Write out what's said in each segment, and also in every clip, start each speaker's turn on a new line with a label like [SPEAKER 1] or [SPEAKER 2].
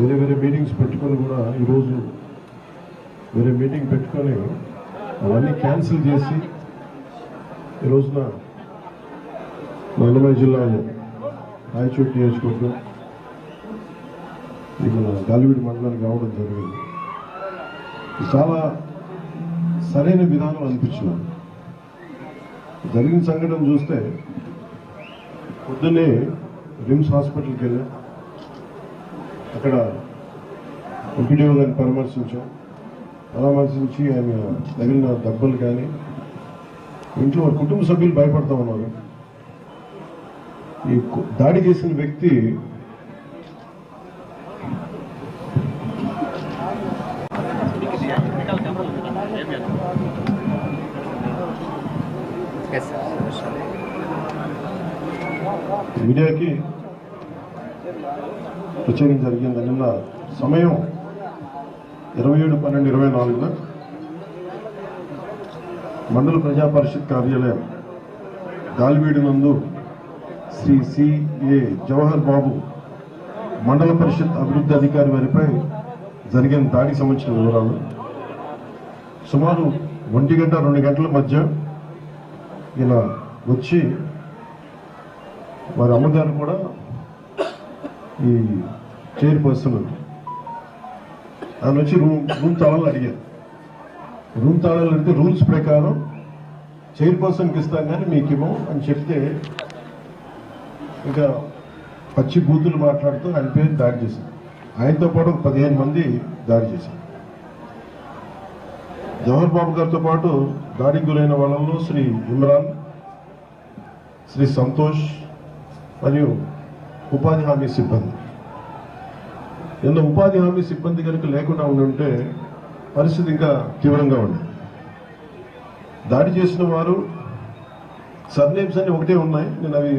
[SPEAKER 1] వేరే వేరే మీటింగ్స్ పెట్టుకొని కూడా ఈరోజు వేరే మీటింగ్ పెట్టుకొని అవన్నీ క్యాన్సిల్ చేసి ఈ రోజున మా జిల్లాలో రాయచోటి నియోజకవర్గం ఇది మన గాలివీడి మండలానికి రావడం జరిగింది. చాలా సరైన విధానం అనిపించినాను జరిగిన సంఘటన చూస్తే పొద్దున్నే రిమ్స్ హాస్పిటల్కి వెళ్ళాం. అక్కడ ఎంపీడీఓ గారిని పరామర్శించాం. పరామర్శించి ఆయన తగిలిన దెబ్బలు కానీ ఇంట్లో కుటుంబ సభ్యులు భయపడతా ఉన్నారు. ఈ దాడి చేసిన వ్యక్తి మీడియాకి ప్రచారం జరిగింది నిన్న సమయం ఇరవై ఏడు పన్నెండు ఇరవై నాలుగున మండల ప్రజా పరిషత్ కార్యాలయం గాలివీడి నందు శ్రీ సిఏ జవహర్ బాబు మండల పరిషత్ అభివృద్ధి అధికారి వారిపై జరిగిన దాడికి సంబంధించిన వివరాలు. సుమారు ఒంటి గంట రెండు గంటల మధ్య ఇలా వచ్చి వారి అమ్మగారు కూడా ఈ చైర్పర్సన్ ఆయన వచ్చి రూమ్ రూమ్ తాళాలు అడిగారు. రూమ్ తాళాలు అడిగితే రూల్స్ ప్రకారం చైర్పర్సన్కి ఇస్తాం కానీ మీకు ఇవ్వం అని చెప్తే ఇంకా పచ్చి బూతులు మాట్లాడుతూ ఆయన పేరు దాడి చేశారు. ఆయనతో పాటు పదిహేను మంది దాడి చేశారు. జవహర్ బాబు గారితో పాటు దాడికి గురైన వాళ్ళలో శ్రీ ఇమ్రాన్ శ్రీ సంతోష్ మరియు ఉపాధి హామీ సిబ్బంది. నిన్న ఉపాధి హామీ సిబ్బంది కనుక లేకుండా ఉండుంటే పరిస్థితి ఇంకా తీవ్రంగా ఉంది దాడి చేసిన వారు సర్నేమ్స్ అన్ని ఒకటే ఉన్నాయి. నేను అవి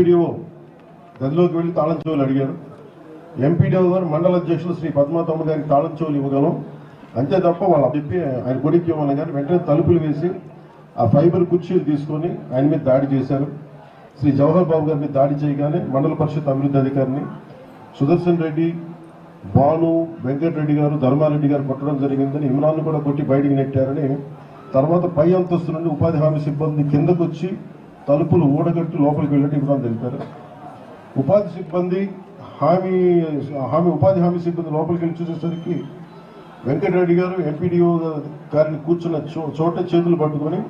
[SPEAKER 1] ఎంపీడీఓ గదిలోకి వెళ్ళి తాళం చెవులు అడిగారు. ఎంపీడీఓ గారు మండల అధ్యక్షులు శ్రీ పద్మాతమ్మ గారికి తాళం చెవులు ఇవ్వగలం. అంతే తప్ప వాళ్ళు చెప్పి ఆయన కొడుకు ఇవ్వమని కానీ వెంటనే తలుపులు వేసి ఆ ఫైబర్ కుర్చీలు తీసుకొని ఆయన మీద దాడి చేశారు. శ్రీ జవహర్ బాబు గారిని దాడి చేయగానే మండల పరిషత్ అభివృద్ధి అధికారిని సుదర్శన్ రెడ్డి భాను వెంకటరెడ్డి గారు ధర్మారెడ్డి గారు కొట్టడం జరిగిందని ఇమ్రాన్ కూడా కొట్టి బయటికి నెట్టారని తర్వాత పై అంతస్తు నుండి ఉపాధి హామీ సిబ్బంది కిందకు వచ్చి తలుపులు ఊడగట్టు లోపలికి వెళ్ళినట్టు ఇమ్రాన్ తెలిపారు ఉపాధి సిబ్బంది హామీ హామీ ఉపాధి హామీ సిబ్బంది లోపలికి వెళ్ళి చూసేసరికి వెంకటరెడ్డి గారు ఎంపీడీఓ గారిని కూర్చున్న చో- చోట చేతులు పట్టుకొని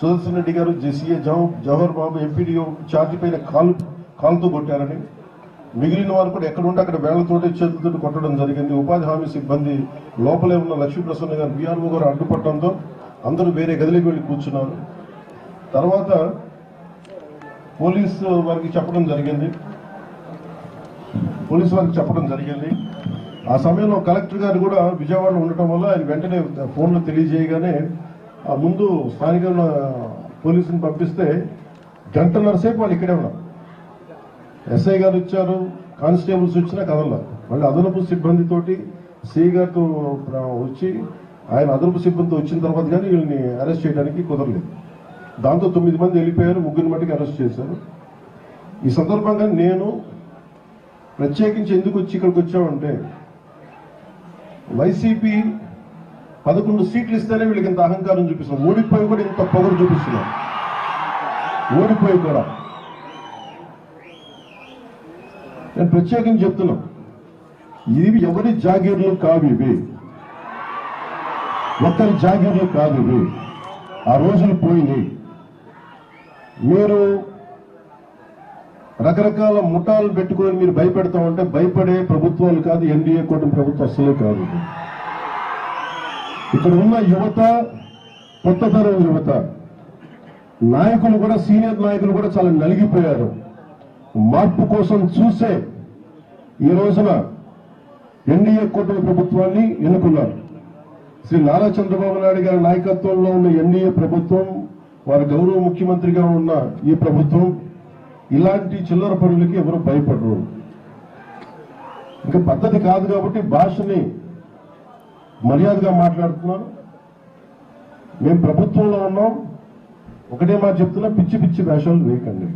[SPEAKER 1] Sudarshan Reddy garu JCA Jawahar Babu MPDO charge పైన కాలు కాలుతో కొట్టారని మిగిలిన వారు కూడా ఎక్కడ ఉంటే అక్కడ వేళ్ళతోటి చేతులతో కొట్టడం జరిగింది. ఉపాధి హామీ సిబ్బంది లోపలే ఉన్న లక్ష్మీప్రసన్న గారు బీఆర్ఓ గారు అడ్డుపట్టడంతో అందరూ వేరే గదిలోకి వెళ్ళి కూర్చున్నారు. తర్వాత పోలీసు వారికి చెప్పడం జరిగింది. పోలీసు వారికి చెప్పడం జరిగింది. ఆ సమయంలో కలెక్టర్ గారు కూడా విజయవాడలో ఉండటం వల్ల ఆయన వెంటనే ఫోన్లో తెలియజేయగానే ఆ ముందు స్థానిక పోలీసుని పంపిస్తే గంటన్నర సేపు వాళ్ళు ఇక్కడే ఉన్నారు. ఎస్ఐ గారు వచ్చారు కానిస్టేబుల్స్ వచ్చినా కదల మళ్ళీ అదనపు సిబ్బందితోటి సిఐ గారితో వచ్చి ఆయన అదనపు సిబ్బందితో వచ్చిన తర్వాత కానీ వీళ్ళని అరెస్ట్ చేయడానికి కుదరలేదు. దాంతో తొమ్మిది మంది వెళ్ళిపోయారు ముగ్గురు మట్టికి అరెస్ట్ చేశారు. ఈ సందర్భంగా నేను ప్రత్యేకించి ఎందుకు వచ్చి ఇక్కడికి వచ్చామంటే వైసీపీ పదకొండు సీట్లు ఇస్తేనే వీళ్ళకి ఇంత అహంకారం చూపిస్తున్నాం ఓడిపోయి కూడా ఇంత పొగరు చూపిస్తున్నాం ఓడిపోయి కూడా. నేను ప్రత్యేకించి చెప్తున్నా ఇవి ఎవరి జాగీర్లు కావు ఇవి. ఒక్కరి జాగీర్లు కాదు ఇవి. ఆ రోజులు పోయినాయి. మీరు రకరకాల ముఠాలు పెట్టుకుని మీరు భయపెడతామంటే భయపడే ప్రభుత్వాలు కాదు ఎన్డీఏ కూటమి ప్రభుత్వం అసలే కాదు. ఇక్కడ ఉన్న యువత కొత్త తరం యువత నాయకులు కూడా సీనియర్ నాయకులు కూడా చాలా నలిగిపోయారు. మార్పు కోసం చూసే ఈ రోజున ఎన్డీఏ కూటమి ప్రభుత్వాన్ని ఎన్నుకున్నారు. శ్రీ నారా చంద్రబాబు నాయుడు గారి నాయకత్వంలో ఉన్న ఎన్డీఏ ప్రభుత్వం వారి గౌరవ ముఖ్యమంత్రిగా ఉన్న ఈ ప్రభుత్వం ఇలాంటి చిల్లర పనులకి ఎవరు భయపడరు. ఇంకా పద్ధతి కాదు కాబట్టి భాషని మర్యాదగా మాట్లాడుతున్నాను. మేము ప్రభుత్వంలో ఉన్నాం. ఒకటే మాట చెప్తున్నా పిచ్చి పిచ్చి వేషాలు వేయకండి.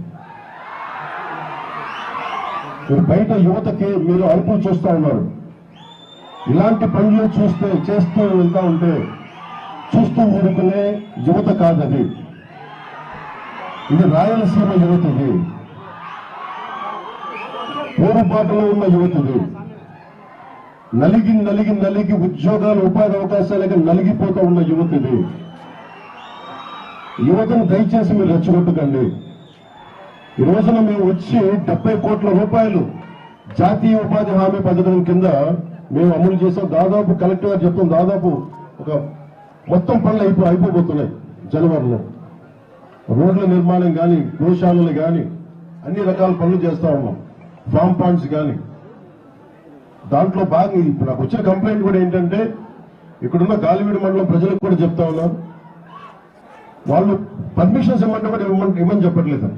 [SPEAKER 1] మీరు బయట యువతకి మీరు అరుపులు చూస్తూ ఉన్నారు. ఇలాంటి పనులు చూస్తే చేస్తూ వెళ్తా ఉంటే చూస్తూ ఊరుకునే యువత కాదది. ఇది రాయలసీమ యువత ఇది పోరుబాటులో ఉన్న యువత ఇది నలిగి నలిగి నలిగి ఉద్యోగాలు ఉపాధి అవకాశాలకి నలిగిపోతూ ఉన్న యువత ఇది యువతను దయచేసి మీరు రెచ్చగొట్టకండి. ఈ రోజున మేము వచ్చి డెబ్బై కోట్ల రూపాయలు జాతీయ ఉపాధి హామీ పథకం కింద మేము అమలు చేసాం. దాదాపు కలెక్టర్ గారు చెప్తాం దాదాపు ఒక మొత్తం పనులు అయిపో అయిపోబోతున్నాయి జనవరిలో. రోడ్ల నిర్మాణం కానీ గోశాలలు కానీ అన్ని రకాల పనులు చేస్తా ఉన్నాం. ఫామ్ పాయింట్స్ కానీ దాంట్లో భాగంగా ఇప్పుడు నాకు వచ్చిన కంప్లైంట్ కూడా ఏంటంటే ఇక్కడున్న గాలివీడి మండలం ప్రజలకు కూడా చెప్తా ఉన్నాను. వాళ్ళు పర్మిషన్స్ ఇమ్మంటే కూడా ఇవ్వమని ఇవ్వమని చెప్పట్లేదు.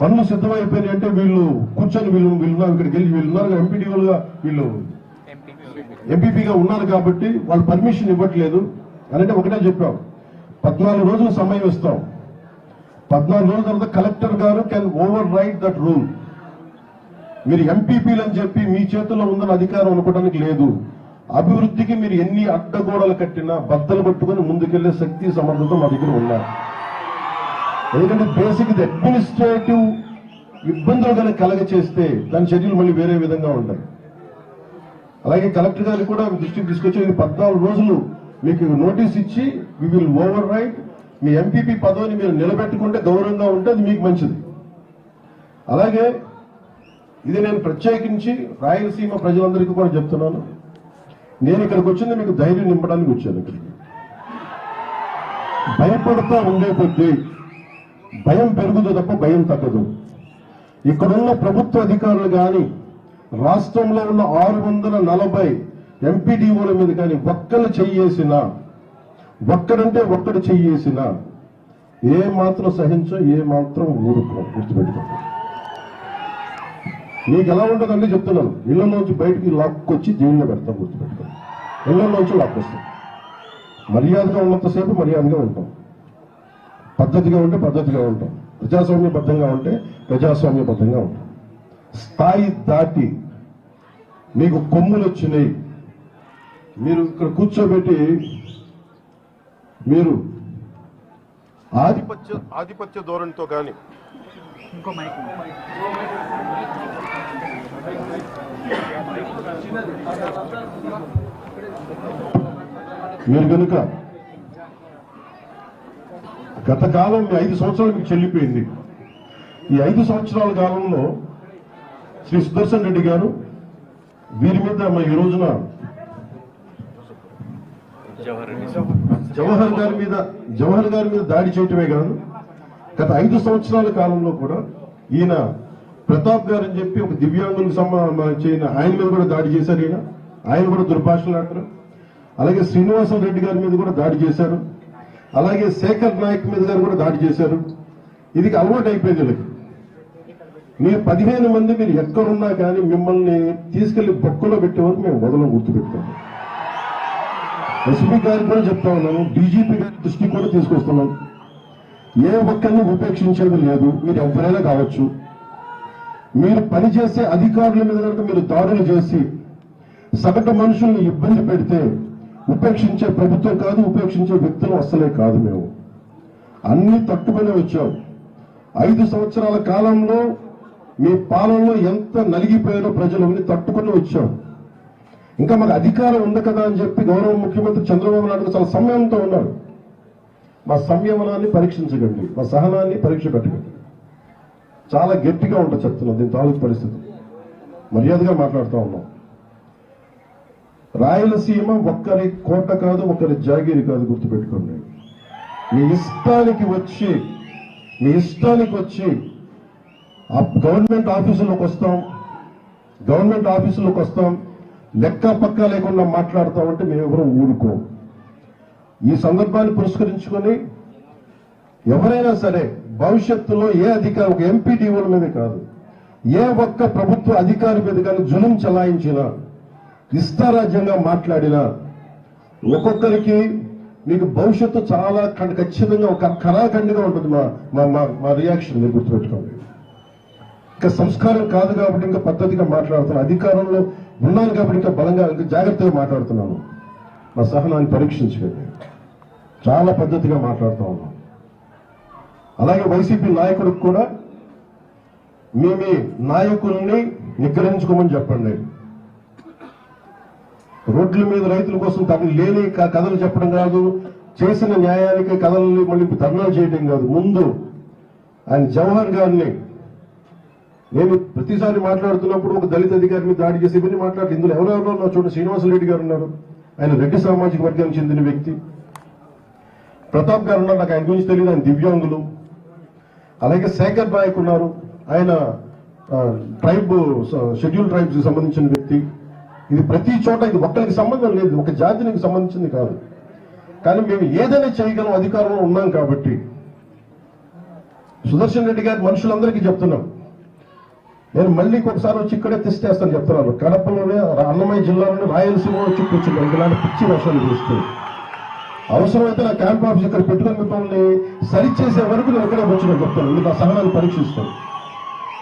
[SPEAKER 1] పనులు సిద్ధమైపోయినాయి అంటే వీళ్ళు కూర్చొని వీళ్ళు వీళ్ళు ఇక్కడికి వెళ్ళి వీళ్ళు ఉన్నారు. వీళ్ళు ఎంపీపీగా ఉన్నారు కాబట్టి వాళ్ళు పర్మిషన్ ఇవ్వట్లేదు. అని అంటే ఒకటే చెప్పాం. పద్నాలుగు రోజులు సమయం ఇస్తాం. పద్నాలుగు రోజుల తర్వాత కలెక్టర్ గారు can overwrite that rule మీరు ఎంపీపీలు అని చెప్పి మీ చేతుల్లో ఉందని అధికారం అనుకోవడానికి లేదు. అభివృద్ధికి మీరు ఎన్ని అడ్డగోడలు కట్టినా బద్దలు పట్టుకుని ముందుకెళ్ళే శక్తి సమర్థత మా దగ్గర ఉన్నారు ఎందుకంటే బేసిక్ ఇది అడ్మినిస్ట్రేటివ్ ఇబ్బందులు కనుక కలగ చేస్తే దాని చర్యలు మళ్ళీ వేరే విధంగా ఉంటాయి. అలాగే కలెక్టర్ గారికి కూడా దృష్టికి తీసుకొచ్చి పద్నాలుగు రోజులు మీకు నోటీస్ ఇచ్చి వి విల్ ఓవర్ రైట్ మీ ఎంపీపీ పదవిని మీరు నిలబెట్టుకుంటే గౌరవంగా ఉంటే అది మీకు మంచిది. అలాగే ఇది నేను ప్రత్యేకించి రాయలసీమ ప్రజలందరికీ కూడా చెప్తున్నాను. నేను ఇక్కడికి వచ్చింది మీకు ధైర్యం నింపడానికి వచ్చాను ఇక్కడికి. భయపడుతూ ఉండే కొద్దీ భయం పెరుగుదు తప్ప భయం తగ్గదు. ఇక్కడున్న ప్రభుత్వ అధికారులు కానీ రాష్ట్రంలో ఉన్న ఆరు వందల నలభై ఎంపీడీఓల మీద కానీ ఒక్కరు చెయ్యేసిన ఒక్కడంటే ఒక్కడు చెయ్యేసిన ఏ మాత్రం సహించో ఏ మాత్రం ఊరుకో గుర్తుపెట్టుకో. నీకు ఎలా ఉంటుందంటే చెప్తున్నాను. ఇళ్ళలోంచి బయటికి లాక్కొచ్చి జైల్లో పెడతాం గుర్తుపెట్టుకోండి ఇళ్ళలోంచి లాక్కొస్తాం. మర్యాదగా ఉన్నంతసేపు మర్యాదగా ఉంటాం. పద్ధతిగా ఉంటే పద్ధతిగా ఉంటాం. ప్రజాస్వామ్యబద్ధంగా ఉంటే ప్రజాస్వామ్యబద్ధంగా ఉంటాం. స్థాయి దాటి మీకు కొమ్ములు వచ్చినాయి మీరు ఇక్కడ కూర్చోబెట్టి మీరు ఆధిపత్య ఆధిపత్య ధోరణితో కానీ
[SPEAKER 2] ఇంకో మైక్
[SPEAKER 1] మీరు కనుక గత కాలం మీ ఐదు సంవత్సరాలు మీకు చెల్లిపోయింది. ఈ ఐదు సంవత్సరాల కాలంలో శ్రీ సుదర్శన్ రెడ్డి గారు వీరి మీద మన ఈ రోజున జవహర్ గారి మీద జవహర్ గారి మీద దాడి చేయటమే కాదు గత ఐదు సంవత్సరాల కాలంలో కూడా ఈయన ప్రతాప్ గారు అని చెప్పి ఒక దివ్యాంగులకు సంబంధించిన ఆయన మీద కూడా దాడి చేశారు ఈయన. ఆయన కూడా దుర్భాషలు ఆడతారు. అలాగే శ్రీనివాసం రెడ్డి గారి మీద కూడా దాడి చేశారు. అలాగే శేఖర్ నాయక్ మీద గారు కూడా దాడి చేశారు. ఇది అలవాటు అయిపోయింది వీళ్ళకి. మీరు పదిహేను మంది మీరు ఎక్కడున్నా కానీ మిమ్మల్ని తీసుకెళ్ళి బొక్కలో పెట్టే వరకు మేము వదలం గుర్తుపెట్టుకోండి. ఎస్పీ గారికి కూడా చెప్తా ఉన్నాను డీజీపీ గారి దృష్టికి కూడా తీసుకొస్తున్నాం. ఏ ఒక్కరిని ఉపేక్షించేది లేదు. మీరు ఎవరైనా కావచ్చు. మీరు పనిచేసే అధికారుల మీద కనుక మీరు దాడులు చేసి సగటు మనుషుల్ని ఇబ్బంది పెడితే ఉపేక్షించే ప్రభుత్వం కాదు ఉపేక్షించే వ్యక్తులు అస్సలే కాదు మేము. అన్ని తట్టుకునే వచ్చాం. ఐదు సంవత్సరాల కాలంలో మీ పాలనలో ఎంత నలిగిపోయారో ప్రజలు అన్ని తట్టుకుని వచ్చాం. ఇంకా మాకు అధికారం ఉంది కదా అని చెప్పి గౌరవ ముఖ్యమంత్రి చంద్రబాబు నాయుడు చాలా సంయమనంతో ఉన్నారు మా సంయమనాన్ని పరీక్షించకండి. మా సహనాన్ని పరీక్ష పెట్టకండి. చాలా గట్టిగా ఉంటుంది చెప్తున్నాం దీని తాలూకు పరిస్థితి. మర్యాదగా మాట్లాడుతూ ఉన్నాం. రాయలసీమ ఒక్కరి కోట కాదు ఒకరి జాగీరి కాదు గుర్తుపెట్టుకోండి. మీ ఇష్టానికి వచ్చి మీ ఇష్టానికి వచ్చి ఆ గవర్నమెంట్ ఆఫీసులోకి వస్తాం. గవర్నమెంట్ ఆఫీసులోకి వస్తాం. లెక్క పక్క లేకుండా మాట్లాడతామంటే మేము ఎవరు ఊరుకో. ఈ సందర్భాన్ని పురస్కరించుకొని ఎవరైనా సరే భవిష్యత్తులో ఏ అధికారి ఒక ఎంపీడీఓల మీద కాదు ఏ ఒక్క ప్రభుత్వ అధికారి మీద కానీ జులం చలాయించినా ఇష్టారాజ్యంగా మాట్లాడినా ఒక్కొక్కరికి మీకు భవిష్యత్తు చాలా ఖచ్చితంగా ఒక కరాఖండిగా ఉంటుంది మా మా- మా మా రియాక్షన్ మీరు గుర్తుపెట్టుకోండి. ఇంకా సంస్కారం కాదు కాబట్టి ఇంకా పద్ధతిగా మాట్లాడుతున్నాను అధికారంలో ఉన్నాను కాబట్టి ఇంకా బలంగా ఇంకా జాగ్రత్తగా మాట్లాడుతున్నాను. నా సహనాన్ని పరీక్షించకండి. చాలా పద్ధతిగా మాట్లాడుతూ ఉన్నాను. అలాగే వైసీపీ నాయకుడికి కూడా మీ మీ నాయకుల్ని నిగ్రహించుకోమని చెప్పండి. రోడ్ల మీద రైతుల కోసం తనకి లేని కథలు చెప్పడం కాదు చేసిన న్యాయానికి కథల్ని మళ్ళీ ధర్నాలు చేయడం కాదు. ముందు ఆయన జవహర్ గారిని నేను ప్రతిసారి మాట్లాడుతున్నప్పుడు ఒక దళిత అధికారి మీద దాడి చేసి ఇవన్నీ మాట్లాడి ఇందులో ఎవరెవరో ఉన్నారు చూడండి శ్రీనివాసరెడ్డి గారు ఉన్నారు. ఆయన రెడ్డి సామాజిక వర్గానికి చెందిన వ్యక్తి. ప్రతాప్ గారు ఉన్నారు నాకు ఆయన గురించి తెలియదు ఆయన దివ్యాంగులు. అలాగే శేఖర్ నాయక్ ఉన్నారు ఆయన ట్రైబ్ షెడ్యూల్ ట్రైబ్స్ సంబంధించిన వ్యక్తి. ఇది ప్రతి చోట ఇది ఒక్కరికి సంబంధం లేదు ఒక జాతికి సంబంధించింది కాదు. కానీ మేము ఏదైనా చేయగలం అధికారంలో ఉన్నాం కాబట్టి. సుదర్శన్ రెడ్డి గారి మనుషులందరికీ చెప్తున్నాం నేను మళ్ళీ ఇంకొకసారి వచ్చి ఇక్కడే తెస్తేస్తాను చెప్తున్నాను. కడపలోనే అన్నమయ్య జిల్లాలోనే రాయలసీమ వచ్చి కూర్చున్నాను ఇలాంటి పిచ్చి వర్షాలు చూస్తూ అవసరమైతే నా క్యాంప్ ఆఫీస్ ఇక్కడ పెట్టుకుని మిమ్మల్ని సరిచేసే వరకు నేను ఇక్కడే వచ్చి చెప్తాను. మీకు ఆ సహనాన్ని పరీక్షిస్తాను.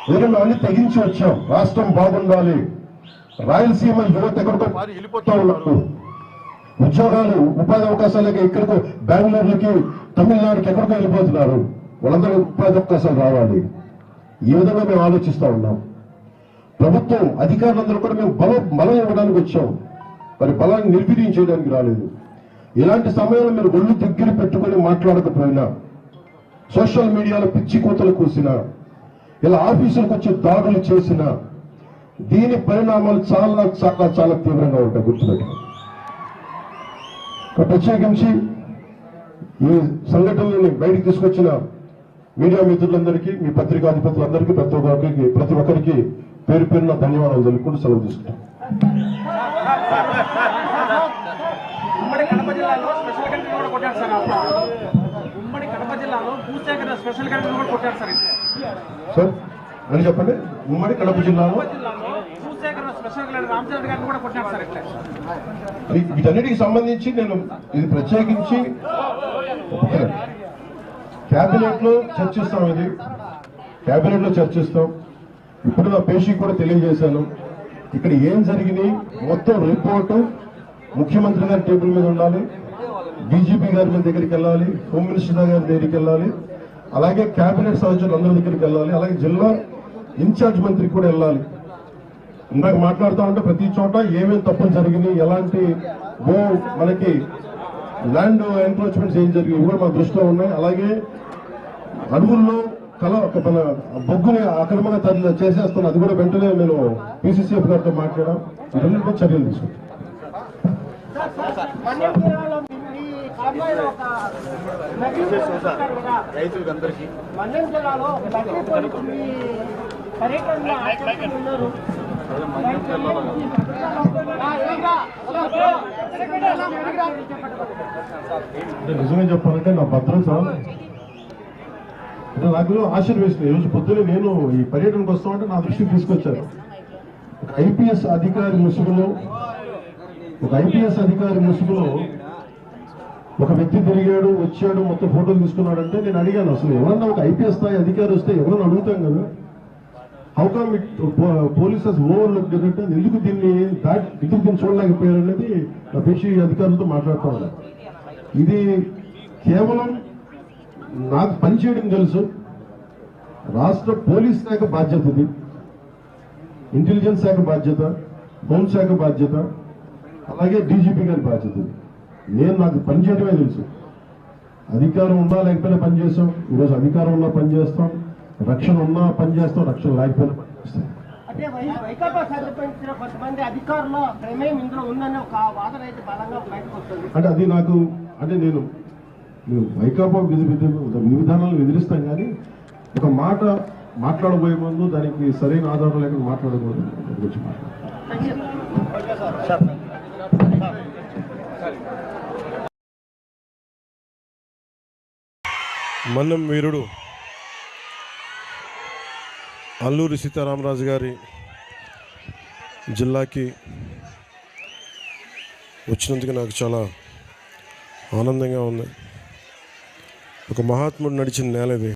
[SPEAKER 1] ఎందుకంటే అన్ని తెగించి వచ్చాం. రాష్ట్రం బాగుండాలి. రాయలసీమ యువత ఎక్కడికో మారి వెళ్ళిపోతా ఉన్నారు. ఉద్యోగాలు ఉపాధి అవకాశాలకి ఎక్కడికో బెంగళూరుకి తమిళనాడుకి ఎక్కడికో వెళ్ళిపోతున్నారు. వాళ్ళందరూ ఉపాధి అవకాశాలు రావాలి. ఈ విధంగా మేము ఆలోచిస్తా ఉన్నాం. ప్రభుత్వం అధికారులందరూ కూడా మేము బలం బలం ఇవ్వడానికి వచ్చాం. మరి బలాన్ని నిర్వీర్యం చేయడానికి రాలేదు. ఇలాంటి సమయంలో మీరు ఒళ్ళు దగ్గర పెట్టుకొని మాట్లాడకపోయినా సోషల్ మీడియాలో పిచ్చి కూతలు కూసినా ఇలా ఆఫీసులకు వచ్చి దాడులు చేసినా దీని పరిణామాలు చాలా చాలా చాలా తీవ్రంగా ఉంటాయి గుర్తుపెట్టుకోండి ప్రత్యేకించి ఈ సంఘటనలని బయటకు తీసుకొచ్చిన మీడియా మిత్రులందరికీ మీ పత్రికాధిపతులందరికీ ప్రతి ఒక్కరికి ప్రతి ఒక్కరికి పేరు పేరున ధన్యవాదాలు తెలుపుకుంటూ సెలవు తీసుకుంటాం.
[SPEAKER 2] ఉమ్మడి కడప జిల్లాలో స్పెషల్ కూడా కొట్టారు సార్ ఉమ్మడి కడప జిల్లాలో భూసేకరణ స్పెషల్ కూడా కొట్టారు సార్
[SPEAKER 1] అని చెప్పండి? ఉమ్మడి కడప జిల్లాలో? వీటన్నిటికి సంబంధించి నేను ఇది ప్రత్యేకించి క్యాబినెట్లో లో చర్చిస్తాం ఇది. క్యాబినెట్లో లో చర్చిస్తాం. ఇప్పుడు నా పేషికి కూడా తెలియజేశాను. ఇక్కడ ఏం జరిగింది? మొత్తం రిపోర్టు ముఖ్యమంత్రి గారి టేబుల్ మీద ఉండాలి. డీజీపీ గారి మీద దగ్గరికి వెళ్ళాలి. హోమ్ మినిస్టర్ గారి దగ్గరికి వెళ్ళాలి. అలాగే కేబినెట్ సహచరులు అందరి దగ్గరికి వెళ్ళాలి. అలాగే జిల్లా ఇన్ఛార్జ్ మంత్రికి కూడా వెళ్ళాలి. ఇందాక మాట్లాడుతూ ఉంటే ప్రతి చోట ఏమేమి తప్పులు జరిగినాయి ఎలాంటి భూ మనకి ల్యాండ్ ఎంక్రోచ్మెంట్స్ ఏం జరిగినాయి ఇవి కూడా మా దృష్టిలో ఉన్నాయి. అలాగే అడవుల్లో కల ఒక మన బొగ్గుని అక్రమంగా తరలి చేసేస్తున్న అది కూడా వెంటనే నేను పీసీసీఎఫ్ గారితో మాట్లాడాం ఇవన్నీ చర్యలు తీసుకుంటాం
[SPEAKER 3] మన్యం జిల్లాలో మీ కాన్వాయ్లో ఒక నకిలీ పోలీసు ఉంటారు కదా.
[SPEAKER 4] రైతులందరికీ
[SPEAKER 3] మన్యం జిల్లాలో ఒక నకిలీ పోలీసు మీ పర్యటనలో ఆచరిస్తూ ఉన్నారు ఆ, ఏమిరా? Hello, hello. ఏమిరా?
[SPEAKER 1] అంటే నిజంగా చెప్పాలంటే నా భద్రత అంటే నాకు ఆశ్చర్య ఈరోజు పొద్దున్నే నేను ఈ పర్యటనకు వస్తామంటే నా దృష్టికి తీసుకొచ్చారు. ఒక ఐపీఎస్ అధికారి ముసుగులో ఒక ఐపీఎస్ అధికారి ముసుగులో ఒక వ్యక్తి తిరిగాడు వచ్చాడు మొత్తం ఫోటోలు తీసుకున్నాడంటే నేను అడిగాను అసలు ఎవరన్నా ఒక ఐపీఎస్ స్థాయి అధికారి వస్తే ఎవరన్నా అడుగుతాం కదా? How come it policies overlook అంటే ఎందుకు దీన్ని దాటి ఎందుకు దీన్ని చూడలేకపోయారు? అనేది నా పేషి అధికారులతో మాట్లాడుతూ ఇది కేవలం నాకు పనిచేయడం తెలుసు. రాష్ట్ర పోలీస్ శాఖ బాధ్యత ఇది. ఇంటెలిజెన్స్ శాఖ బాధ్యత హోంశాఖ బాధ్యత అలాగే డీజీపీ గారి బాధ్యత నేను నాకు పనిచేయడమే తెలుసు. అధికారం ఉన్నా లేకపోయినా పనిచేస్తాం ఈరోజు అధికారం ఉన్నా పనిచేస్తాం రక్షణ ఉన్నా పనిచేస్తాం రక్షణ లేకపోయినా పనిచేస్తాం
[SPEAKER 3] అంటే వై- వైకాపా సంబంధించిన కొంతమంది అధికారుల ప్రమేయం ఇందులో ఉందని ఒక వాదన అయితే బలంగా బయటకు వస్తుంది.
[SPEAKER 1] అంటే అది నాకు అంటే నేను మేము వైకాపా విధి విధి విధానాలు విధిస్తాం కానీ ఒక మాట మాట్లాడబోయే ముందు దానికి సరైన ఆధారం లేకుండా మాట్లాడకూడదు. గురించి
[SPEAKER 5] మన్నం వీరుడు అల్లూరి సీతారామరాజు గారి జిల్లాకి వచ్చినందుకు నాకు చాలా ఆనందంగా ఉంది. ఒక మహాత్ముడు నడిచిన నేల ఇది.